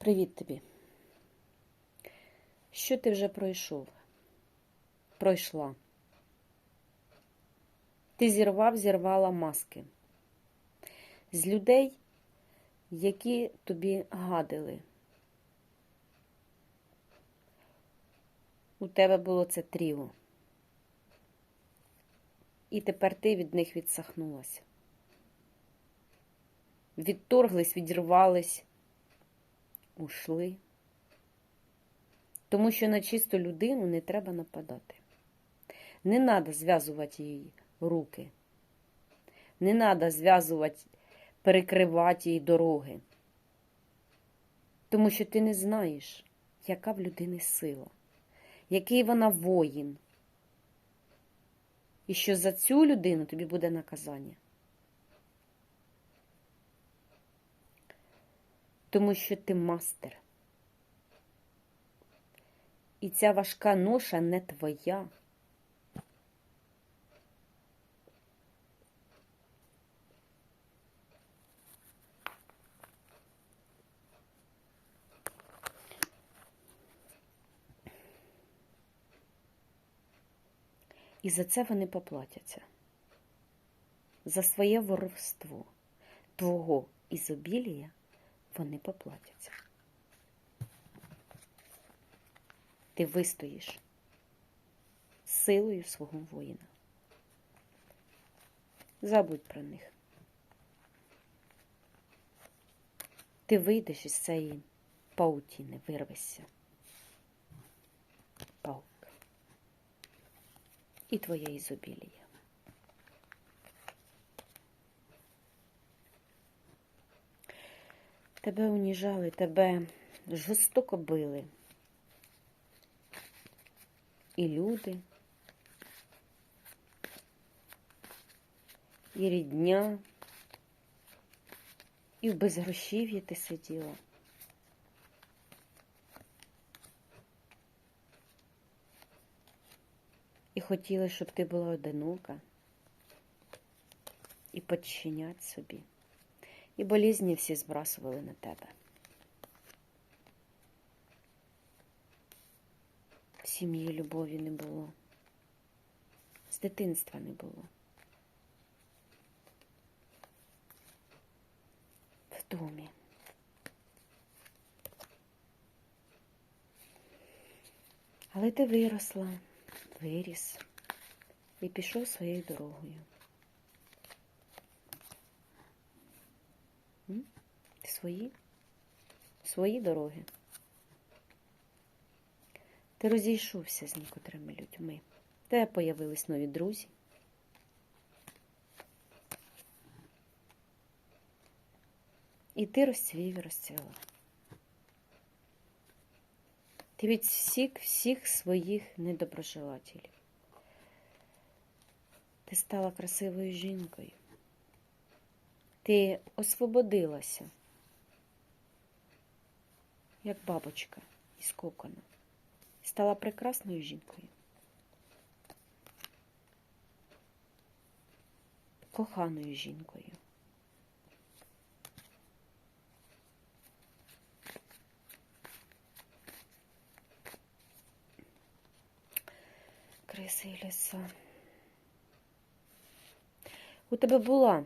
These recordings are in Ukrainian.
Привіт тобі. Що ти вже пройшов? Пройшла. Ти зірвав, зірвала маски з людей, які тобі гадили. У тебе було це тріо. І тепер ти від них відсахнулася. Відторглись, відірвались, ушли. Тому що на чисту людину не треба нападати. Не треба зв'язувати їй руки. Не треба зв'язувати, перекривати їй дороги. Тому що ти не знаєш, яка в людини сила, який вона воїн. І що за цю людину тобі буде наказання. Тому що ти мастер. І ця важка ноша не твоя. І за це вони поплатяться. За своє воровство твого ізобілія вони поплатяться. Ти вистоїш силою свого воїна. Забудь про них. Ти вийдеш із цієї паутіни, вирвешся. Паук. І твоє ізобілія. Тебе уніжали, тебе жорстоко били. І люди, і рідня, і в безгрошів'ї ти сиділа. І хотіли, щоб ти була одинока і подчинять собі. І болізні всі збрасували на тебе. В сім'ї любові не було. З дитинства не було. В домі. Але ти виросла, виріс і пішов своєю дорогою. М? Свої? Свої дороги. Ти розійшовся з некоторими людьми. Тебе появились нові друзі. І ти розцвів і розцвіла. Ти від всіх всіх своїх недоброжелателів. Ти стала красивою жінкою. Ти освободилася, як бабочка із кокона. Стала прекрасною жінкою. Коханою жінкою. Криси ліса. У тебе була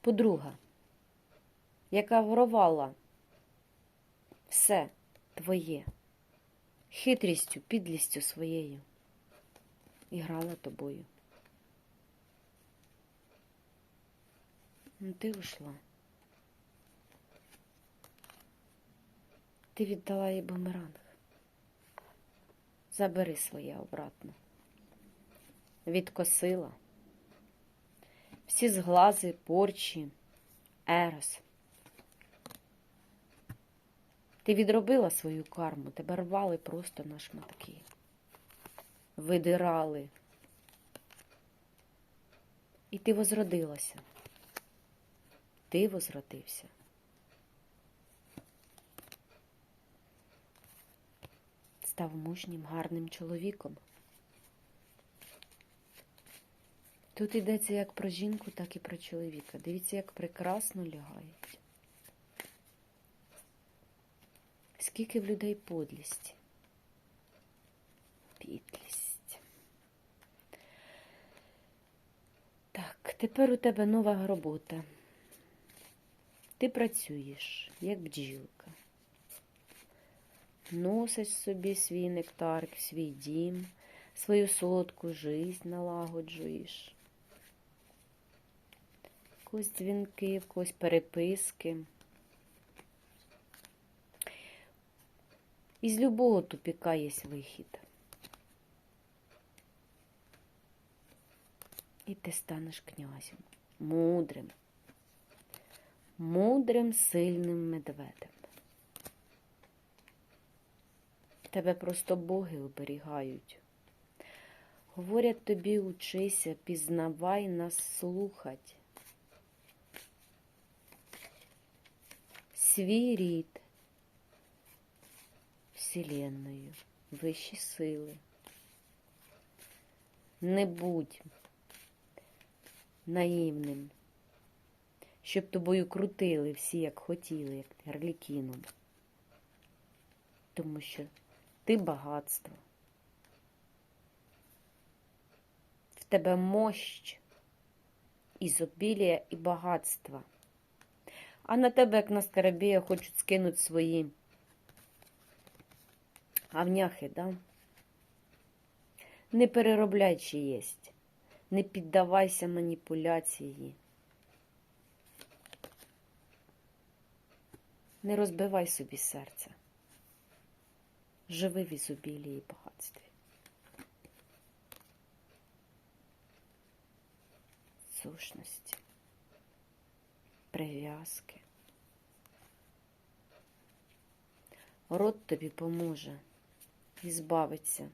подруга, яка ворувала все твоє хитрістю, підлістю своєю і грала тобою. Ну, ти ушла. Ти віддала їй бумеранг. Забери своє обратно. Відкосила. Всі зглази, порчі, ерос. Ти відробила свою карму, тебе рвали просто на шматки. Видирали. І ти возродилася. Ти возродився. Став мужнім, гарним чоловіком. Тут йдеться як про жінку, так і про чоловіка. Дивіться, як прекрасно лягають. Скільки в людей подлісті? Підлість. Так, тепер у тебе нова робота. Ти працюєш, як бджілка. Носиш собі свій нектар, свій дім, свою солодку жизнь налагоджуєш. Когось дзвінки, в когось переписки. Із любого тупіка є вихід. І ти станеш князем, мудрим, мудрим, сильним медведем. Тебе просто боги оберігають. Говорять тобі, учися, пізнавай нас слухать. Свій рід, Вселенною, вищі сили. Не будь наївним, щоб тобою крутили всі, як хотіли, як гарлікіном. Тому що ти багатство. В тебе мощ, ізобілія і багатства. А на тебе, як на скарабія, хочуть скинути свої гавняхи, да? Не переробляй чиєсть, не піддавайся маніпуляції. Не розбивай собі серце. Живи в ізобілії і багатстві. Сущності, прив'язки. Род тобі поможе і збавиться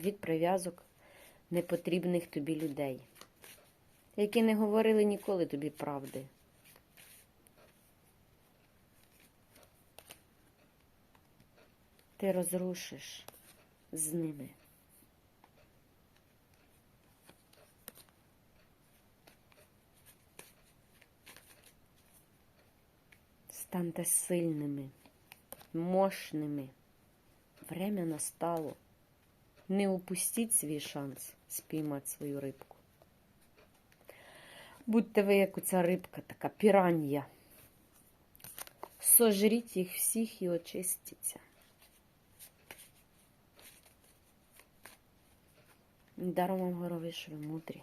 від прив'язок непотрібних тобі людей, які не говорили ніколи тобі правди. Ти розрушиш з ними. Станьте сильними, мощними. Время настало. Не упустіть свій шанс спіймати свою рибку. Будьте ви, як оця рибка, така піран'я. Сожріть їх всіх і очистіться. Даром вам горові, мудрі.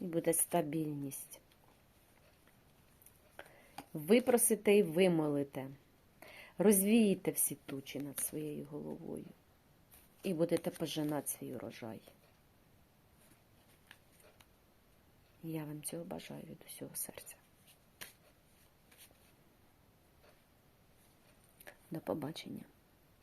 І буде стабільність. Випросите і вимолите. розвієте всі тучі над своєю головою. І будете пожинати свій урожай. Я вам цього бажаю від усього серця. До побачення.